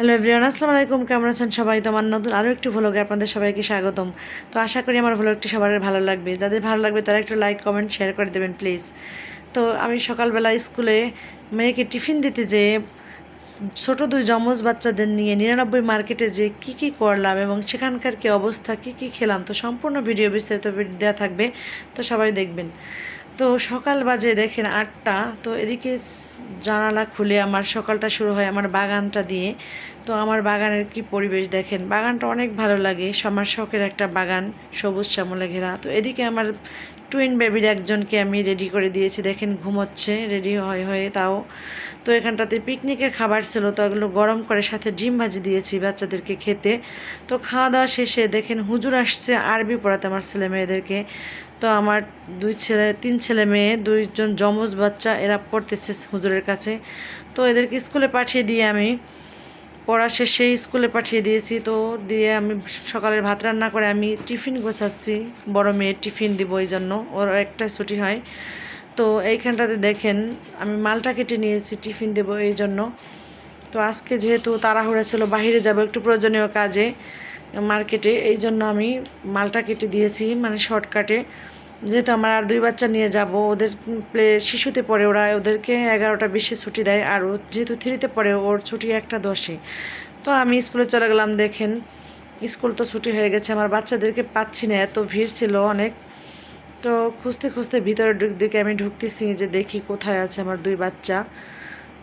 Hello everyone আসসালামু আলাইকুম। কেমন আছেন সবাই? তো আমার নতুন আরও একটু ভ্লগে আপনাদের সবাইকে স্বাগতম। তো আশা করি আমার ভ্লগটি সবার ভালো লাগবে। যাদের ভালো লাগবে, তারা একটু লাইক কমেন্ট শেয়ার করে দেবেন প্লিজ তো আমি সকালবেলা স্কুলে মেয়েকে টিফিন দিতে যে ছোট দুই যমজ বাচ্চাদের নিয়ে নিরানব্বই মার্কেটে যে কি কি করলাম এবং সেখানকার কি অবস্থা, কি কি খেলাম, তো সম্পূর্ণ ভিডিও বিস্তারিত দেওয়া থাকবে, তো সবাই দেখবেন। তো সকাল বাজে দেখেন আটটা, তো এদিকে জানালা খুলে আমার সকালটা শুরু হয় আমার বাগানটা দিয়ে। তো আমার বাগানের কি পরিবেশ দেখেন, বাগানটা অনেক ভালো লাগে আমার শখের একটা বাগান, সবুজ শ্যামলে ঘেরা তো এদিকে আমার টুইন বেবির একজনকে আমি রেডি করে দিয়েছি। দেখেন, ঘুমোচ্ছে রেডি হয়ে হয়ে তাও। তো এখানটাতে পিকনিকের খাবার ছিল, তো এগুলো গরম করে সাথে ডিম ভাজি দিয়েছি বাচ্চাদেরকে খেতে। তো খাওয়া দাওয়া শেষে দেখেন, হুজুর আসছে আরবি পড়াতে আমার ছেলে মেয়েদেরকে। তো আমার দুই ছেলে, তিন ছেলে মেয়ে, দুইজন যমজ বাচ্চা, এরা পড়তেছে হুজুরের কাছে। তো এদেরকে স্কুলে পাঠিয়ে দিয়ে আমি। পড়া শেষে স্কুলে পাঠিয়ে দিয়েছি, তো দিয়ে আমি সকালের ভাত রান্না করে আমি টিফিন গোছাচ্ছি। বড় মেয়ের টিফিন দিব এই জন্য, ওর একটা ছুটি হয়। তো এইখানটাতে দেখেন, আমি মালটা কেটে নিয়েছি, টিফিন দেবো এই জন্য। তো আজকে যেহেতু তাড়াহুড়া ছিল বাইরে যাব, একটু প্রয়োজনীয় কাজে, মার্কেটে, এই জন্য আমি মালটা কেটে দিয়েছি মানে শর্টকাটে। যেহেতু আমার আর দুই বাচ্চা নিয়ে যাব, ওদের প্লে, শিশুতে পড়ে ওরা, ওদেরকে এগারোটা বেশি ছুটি দেয়, আর ও যেহেতু থ্রিতে পড়ে, ওর ছুটি একটা দশে তো আমি স্কুলে চলে গেলাম, দেখেন, স্কুল তো ছুটি হয়ে গেছে, আমার বাচ্চাদেরকে পাচ্ছি না, এত ভিড় ছিল অনেক। তো খুঁজতে খুঁজতে ভিতরে ঢুক দিকে আমি ঢুকতেছি যে দেখি কোথায় আছে আমার দুই বাচ্চা।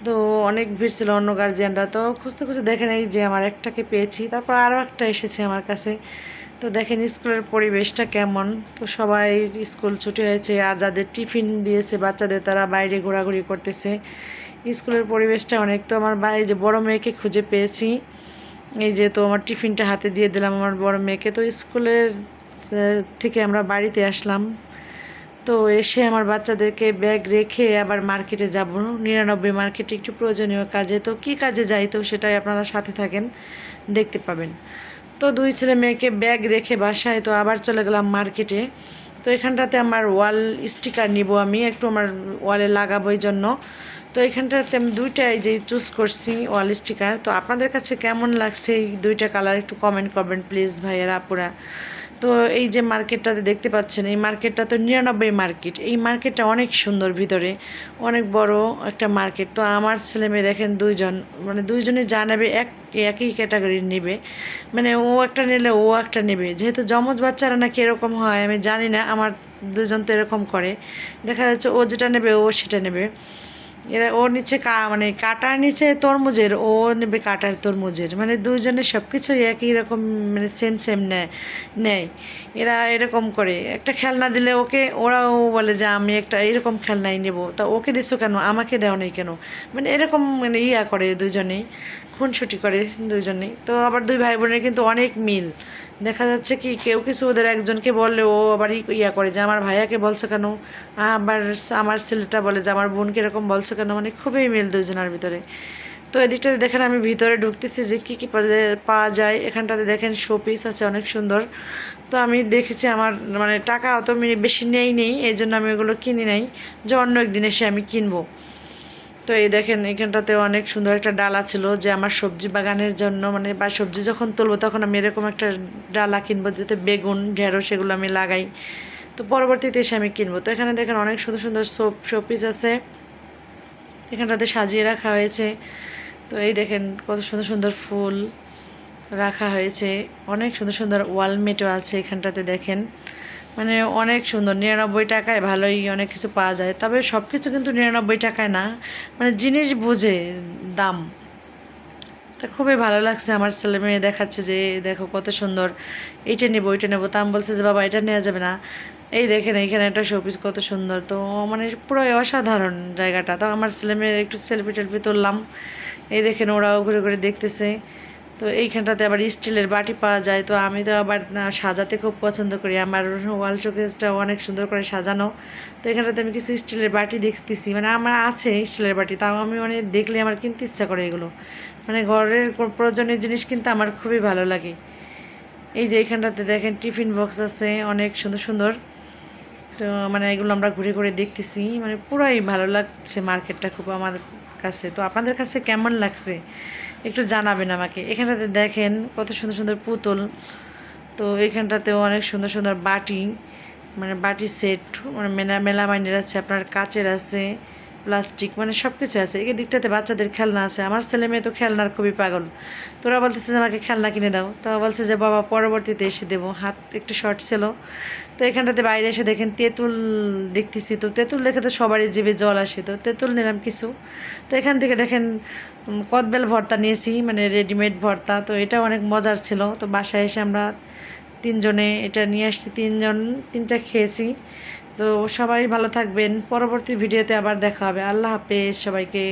তো অনেক ভিড় ছিল অন্য গার্জিয়ানরা তো খুঁজতে খুঁজতে দেখেন এই যে আমার একটাকে পেয়েছি। তারপর আরও একটা এসেছে আমার কাছে। তো দেখেন স্কুলের পরিবেশটা কেমন। তো সবাই স্কুল ছুটি হয়েছে আর যাদের টিফিন দিয়েছে বাচ্চাদের তারা বাইরে ঘোরাঘুরি করতেছে। স্কুলের পরিবেশটা অনেক। তো আমার বাড়ি যে বড় মেয়েকে খুঁজে পেয়েছি। এই যে তো আমার টিফিনটা হাতে দিয়ে দিলাম আমার বড় মেয়েকে। তো স্কুলের থেকে আমরা বাড়িতে আসলাম। তো এসে আমার বাচ্চাদেরকে ব্যাগ রেখে আবার মার্কেটে যাব। নিরানব্বই মার্কেটে একটু প্রয়োজনীয় কাজে। তো কি কাজে যাই? তো সেটাই আপনারা সাথে থাকেন, দেখতে পাবেন। তো দুই ছেলে মেয়েকে ব্যাগ রেখে বাসায় তো আবার চলে গেলাম মার্কেটে তো এখানটাতে আমার ওয়াল স্টিকার নিব আমি, একটু আমার ওয়ালে লাগাবো এই জন্য। তো এখানটাতে আমি দুইটাই যে চুজ করছি ওয়াল স্টিকার তো আপনাদের কাছে কেমন লাগছে এই দুইটা কালার একটু কমেন্ট করবেন প্লিজ ভাইয়েরা, আপুরা। তো এই যে মার্কেটটাতে দেখতে পাচ্ছেন, এই মার্কেটটা তো নিরানব্বই মার্কেট এই মার্কেটটা অনেক সুন্দর ভিতরে, অনেক বড় একটা মার্কেট তো আমার ছেলে মেয়ে দেখেন দুইজন মানে দুইজনে যা নেবে এক, একই ক্যাটাগরির নেবে। মানে ও একটা নিলে ও একটা নেবে। যেহেতু যমজ বাচ্চারা নাকি এরকম হয়, আমি জানি না, আমার দুজন তো এরকম করে। দেখা যাচ্ছে ও যেটা নেবে ও সেটা নেবে। এরা ওর নিচে কা মানে কাটার নিচে তরমুজের, ও নেবে কাটার তরমুজের। মানে দুজনের সব কিছুই একই রকম মানে সেম সেম নেয় নেয়। এরা এরকম করে। একটা খেলনা দিলে ওকে, ওরাও বলে যে আমি একটা এরকম খেলনাই নেব। তা ওকে দিছো কেন? আমাকে দেও নেই কেন? মানে এরকম মানে ইয়া করে দুজনেই খুনসুটি করে দুজনেই তো আবার দুই ভাই বোনের কিন্তু অনেক মিল। দেখা যাচ্ছে কি কেউ কিছু ওদের একজনকে বললে ও আবার ইয়া করে যে, আমার ভাইয়াকে বলছে কেন? আবার আমার ছেলেটা বলে যে, আমার বোনকে এরকম বলছে কেন? মানে খুবই মিল দুজনের ভিতরে। তো এদিকটাতে দেখেন আমি ভিতরে ঢুকতেছি যে, কী কী পাওয়া- যায় এখানটাতে দেখেন শোপিস আছে, অনেক সুন্দর। তো আমি দেখেছি আমার মানে টাকা অত বেশি নেই নেই এই জন্য আমি ওগুলো কিনি নাই। যে অন্য একদিন এসে আমি কিনবো। তো এই দেখেন, এখানটাতে অনেক সুন্দর একটা ডালা ছিল যে আমার সবজি বাগানের জন্য মানে বা সবজি যখন তুলবো তখন আমি এরকম একটা ডালা কিনবো, যাতে বেগুন, ঢেঁড়স সেগুলো আমি লাগাই। তো পরবর্তীতে এসে আমি কিনবো। তো এখানে দেখেন অনেক সুন্দর সুন্দর সোপ শোপিস আছে। এখানটাতে সাজিয়ে রাখা হয়েছে। তো এই দেখেন কত সুন্দর সুন্দর ফুল রাখা হয়েছে। অনেক সুন্দর সুন্দর ওয়ালমেটও আছে এখানটাতে দেখেন। মানে অনেক সুন্দর, নিরানব্বই টাকায় ভালোই অনেক কিছু পাওয়া যায়। তবে সব কিছু কিন্তু নিরানব্বই টাকায় না মানে জিনিস বুঝে, দাম। তা খুবই ভালো লাগছে আমার ছেলে মেয়ে দেখাচ্ছে যে, দেখো কত সুন্দর, এইটা নেব, ওইটা নেব। তা আমি বলছে যে, বাবা, এটা নেওয়া যাবে না। এই দেখেন, এইখানে একটা শোপিস কত সুন্দর। তো মানে পুরো অসাধারণ জায়গাটা। তো আমার ছেলে মেয়ের একটু সেলফি টেলফি তুললাম। এই দেখেন, ওরাও ঘুরে ঘুরে দেখতেছে। তো এইখানটাতে আবার স্টিলের বাটি পাওয়া যায়। তো আমি তো আবার সাজাতে খুব পছন্দ করি। আমার ওয়াল শোকেসটা অনেক সুন্দর করে সাজানো। তো এখানটাতে আমি কিছু স্টিলের বাটি দেখতেছি। মানে আমার আছে স্টিলের বাটি, তাও আমি মানে দেখলে আমার কিনতে ইচ্ছা করে এগুলো। মানে ঘরের প্রয়োজনীয় জিনিস কিনতে আমার খুবই ভালো লাগে। এই যে এইখানটাতে দেখেন টিফিন বক্স আছে, অনেক সুন্দর সুন্দর। তো মানে এগুলো আমরা ঘুরে ঘুরে দেখতেছি। মানে পুরাই ভালো লাগছে মার্কেটটা খুব আমার কাছে। তো আপনাদের কাছে কেমন লাগছে? একটু জানাবেন আমাকে। এখানটাতে দেখেন কত সুন্দর সুন্দর পুতুল। তো এখানটাতেও অনেক সুন্দর সুন্দর বাটি মানে বাটি সেট মানে মেলা মেলা মেলামাইনের আছে, আপনার কাচের আছে। প্লাস্টিক মানে সব কিছু আছে। এই দিকটাতে বাচ্চাদের খেলনা আছে। আমার ছেলে মেয়ে তো খেলনার খুবই পাগল। তোরা বলতেছে যে আমাকে খেলনা কিনে দাও। তো বলছে যে, বাবা, পরবর্তীতে এসে দেবো। হাত একটু শর্ট ছিল। তো এখানটাতে বাইরে এসে দেখেন তেঁতুল দেখতেছি। তো তেঁতুল দেখে তো সবারই জিভে জল আসে। তো তেঁতুল নিলাম কিছু। তো এখান থেকে দেখেন কদবেল ভর্তা নিয়েছি মানে রেডিমেড ভর্তা। তো এটা অনেক মজার ছিল। তো বাসায় এসে আমরা তিনজনে এটা নিয়ে আসছি। তিনজন, তিনটা খেয়েছি। তো সবাই ভালো থাকবেন। পরবর্তী ভিডিওতে আবার দেখা হবে। আল্লাহ হাফেজ সবাইকে।